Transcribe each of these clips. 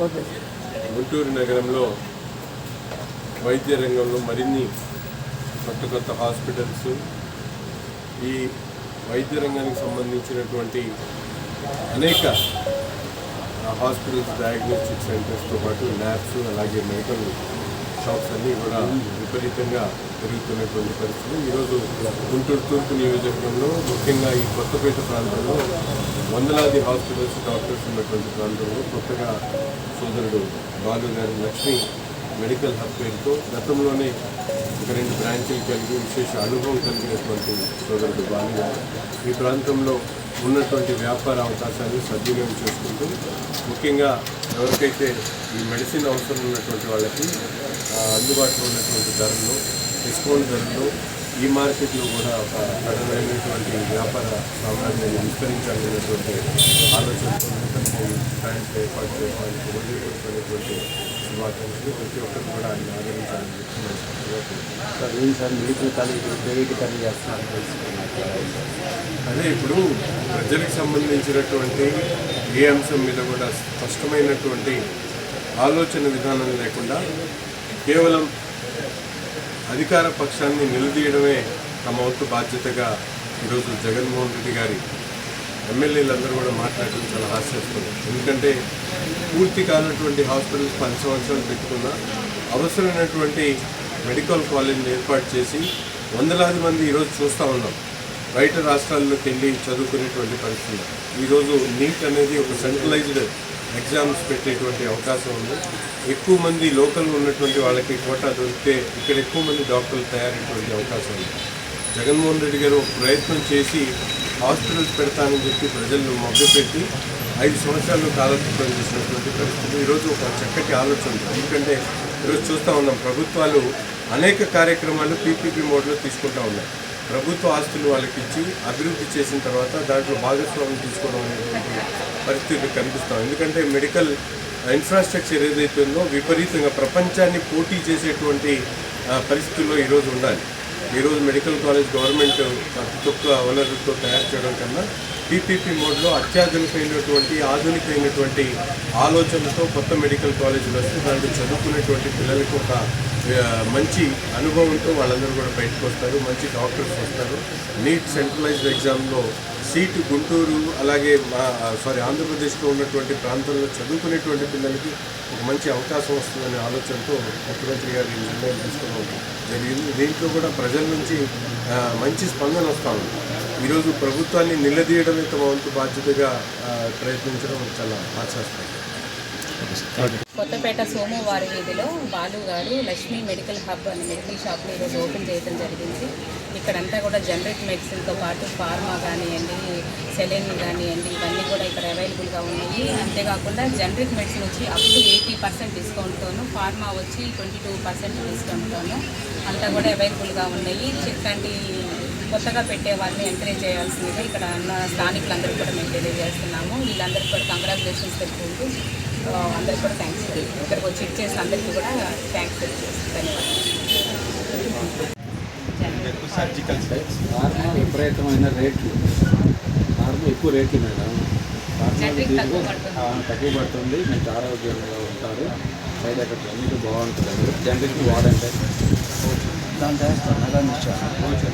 Okay. Guntur నగరంలో వైద్య రంగంలో మరిన్ని కొత్త కొత్త హాస్పిటల్స్ ఈ వైద్య రంగానికి సంబంధించినటువంటి అనేక హాస్పిటల్స్ డయాగ్నోస్టిక్ సెంటర్స్తో పాటు ల్యాబ్స్ అలాగే మెడికల్ షాప్స్ అన్నీ కూడా విపరీతంగా పెరుగుతున్నటువంటి పరిస్థితులు ఈరోజు గుంటూరు తూర్పు నియోజకవర్గంలో ముఖ్యంగా ఈ కొత్తపేట ప్రాంతంలో వందలాది హాస్పిటల్స్ డాక్టర్స్ ఉన్నటువంటి ప్రాంతంలో కొత్తగా సోదరుడు బాలు గారి లక్ష్మి మెడికల్ హబ్ పేరుతో గతంలోనే ఒక రెండు బ్రాంచీలు కలిగి విశేష అనుభవం కలిగినటువంటి సోదరుడు బాలు గారు. ఈ ప్రాంతంలో ఉన్నటువంటి వ్యాపార అవకాశాలు సద్వినియోగం చేసుకుంటూ ముఖ్యంగా ఎవరికైతే ఈ మెడిసిన్ అవసరం ఉన్నటువంటి వాళ్ళకి అందుబాటులో ఉన్నటువంటి ధరల్లో డిస్కౌంట్ ధరల్లో ఈ మార్కెట్లో కూడా ఒక కఠినమైనటువంటి వ్యాపార సామ్రాజ్యాన్ని విస్తరించాలనేటువంటి ఆలోచనతో నూతన బ్రాంచ్ ఏర్పాటు చేయడానికి వదిలిపెట్టుకునేటువంటి శుభాకాంక్షలు ప్రతి ఒక్కరు కూడా ఆయన ఆదరించాలని. సార్ ఏం sir medical college private college చేస్తున్నారు అదే ఇప్పుడు ప్రజలకు సంబంధించినటువంటి ఏ అంశం మీద కూడా స్పష్టమైనటువంటి ఆలోచన విధానం లేకుండా కేవలం అధికార పక్షాన్ని నిలదీయడమే తమ వంతు బాధ్యతగా ఈరోజు జగన్మోహన్ రెడ్డి గారి ఎమ్మెల్యేలందరూ కూడా మాట్లాడటం చాలా హాస్యాస్పదం. ఎందుకంటే పూర్తి కానటువంటి హాస్పిటల్స్ పది సంవత్సరాలు పెట్టుకున్న అవసరమైనటువంటి మెడికల్ కాలేజీని ఏర్పాటు చేసి వందలాది మంది ఈరోజు చూస్తూ ఉన్నాం. బయట రాష్ట్రాల్లోకి వెళ్ళి చదువుకునేటువంటి పరిస్థితి ఈరోజు నీట్ అనేది ఒక సెంట్రలైజ్డ్ ఎగ్జామ్స్ పెట్టేటువంటి అవకాశం ఉంది. ఎక్కువ మంది లోకల్ ఉన్నటువంటి వాళ్ళకి కోటా దొరికితే ఇక్కడ ఎక్కువ మంది డాక్టర్లు తయారయ్యేటువంటి అవకాశం ఉంది. జగన్మోహన్ రెడ్డి గారు ఒక ప్రయత్నం చేసి హాస్పిటల్స్ పెడతానని చెప్పి ప్రజలను పెట్టి ఐదు సంవత్సరాలు కాలక్షేపం చేసినటువంటి పరిస్థితి. ఈరోజు ఒక చక్కటి ఆలోచన ఉంది. ఎందుకంటే ఈరోజు చూస్తూ ఉన్నాం ప్రభుత్వాలు అనేక కార్యక్రమాలు పీపీపీ మోడ్లో తీసుకుంటూ ఉన్నాయి. ప్రభుత్వ ఆస్తులు వాళ్ళకి ఇచ్చి అభివృద్ధి చేసిన తర్వాత దాంట్లో భాగస్వామ్యం తీసుకోవడం అనేటువంటి పరిస్థితి కనిపిస్తాం ఎందుకంటే మెడికల్ ఇన్ఫ్రాస్ట్రక్చర్ ఏదైతే ఉందో విపరీతంగా ప్రపంచాన్ని పోటీ చేసేటువంటి పరిస్థితుల్లో ఈరోజు ఉండాలి. ఈరోజు మెడికల్ కాలేజ్ గవర్నమెంట్ ప్రతి తక్కువ వనరులతో తయారు చేయడం కన్నా పీపీపీ మోడ్లో అత్యాధునికమైనటువంటి ఆధునికమైనటువంటి ఆలోచనతో కొత్త మెడికల్ కాలేజీలు వస్తే దాంట్లో చదువుకునేటువంటి పిల్లలకు ఒక మంచి అనుభవంతో వాళ్ళందరూ కూడా బయటకు వస్తారు మంచి డాక్టర్స్ వస్తారు. నీట్ సెంట్రలైజ్డ్ ఎగ్జామ్లో సీటు గుంటూరు అలాగే మా సారీ ఆంధ్రప్రదేశ్లో ఉన్నటువంటి ప్రాంతంలో చదువుకునేటువంటి పిల్లలకి ఒక మంచి అవకాశం వస్తుందనే ఆలోచనతో ముఖ్యమంత్రి గారు ఈ నిర్ణయం తీసుకోవడం జరిగింది. దీంట్లో కూడా ప్రజల నుంచి మంచి స్పందన వస్తూ ఉంది. ఈరోజు ప్రభుత్వాన్ని నిలదీయడమే తమ వంతు బాధ్యతగా ప్రయత్నించడం చాలా ఆశాస్పదం. కొత్తపేట సోమవారి వీధిలో బాలు గారు లక్ష్మీ మెడికల్ హబ్ అనే మెడికల్ షాప్ని ఈరోజు ఓపెన్ చేయడం జరిగింది. ఇక్కడంతా కూడా జనరిక్ మెడిసిన్తో పాటు ఫార్మా కానివ్వండి సెలెన్ కానివ్వండి ఇవన్నీ కూడా ఇక్కడ అవైలబుల్గా ఉన్నాయి. అంతేకాకుండా జనరిక్ మెడిసిన్ వచ్చి అప్ టు ఎయిటీ పర్సెంట్ డిస్కౌంట్తోను ఫార్మా వచ్చి ట్వంటీ టూ పర్సెంట్ డిస్కౌంట్తోను అంతా కూడా అవైలబుల్గా ఉన్నాయి. ఇట్లాంటి కొత్తగా పెట్టే వాళ్ళని ఎంకరేజ్ చేయాల్సిందిగా ఇక్కడ ఉన్న స్థానికులందరికీ కూడా మేము తెలియజేస్తున్నాము. వీళ్ళందరికీ కూడా కంగ్రాచులేషన్స్ తెలుపుకుంటూ అందరికీ కూడా థ్యాంక్స్ ఇక్కడికి వచ్చి ఇచ్చేసి అందరికీ కూడా థ్యాంక్స్ ధన్యవాదాలు. సర్జికల్ ఫార్మా విపరీతమైన రేట్లు. ఫార్మా ఎక్కువ రేట్లు మేడం. తక్కువ పడుతుంది. ఆ, తక్కువ పడుతుంది. మీకు ఆరోగ్యంగా ఉంటారు. సైడ్ ఎఫెక్ట్ అన్నిటి బాగుంటుంది. జనరిక్ వాడంటే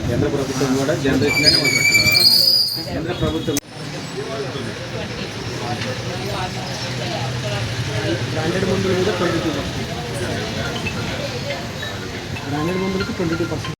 కేంద్ర ప్రభుత్వం కూడా జనరిక్ కేంద్ర ప్రభుత్వం బ్రాండెడ్ మందులు కూడా ట్వంటీ టూ పర్సెంట్ బ్రాండెడ్ మందులకి ట్వంటీ టూ పర్సెంట్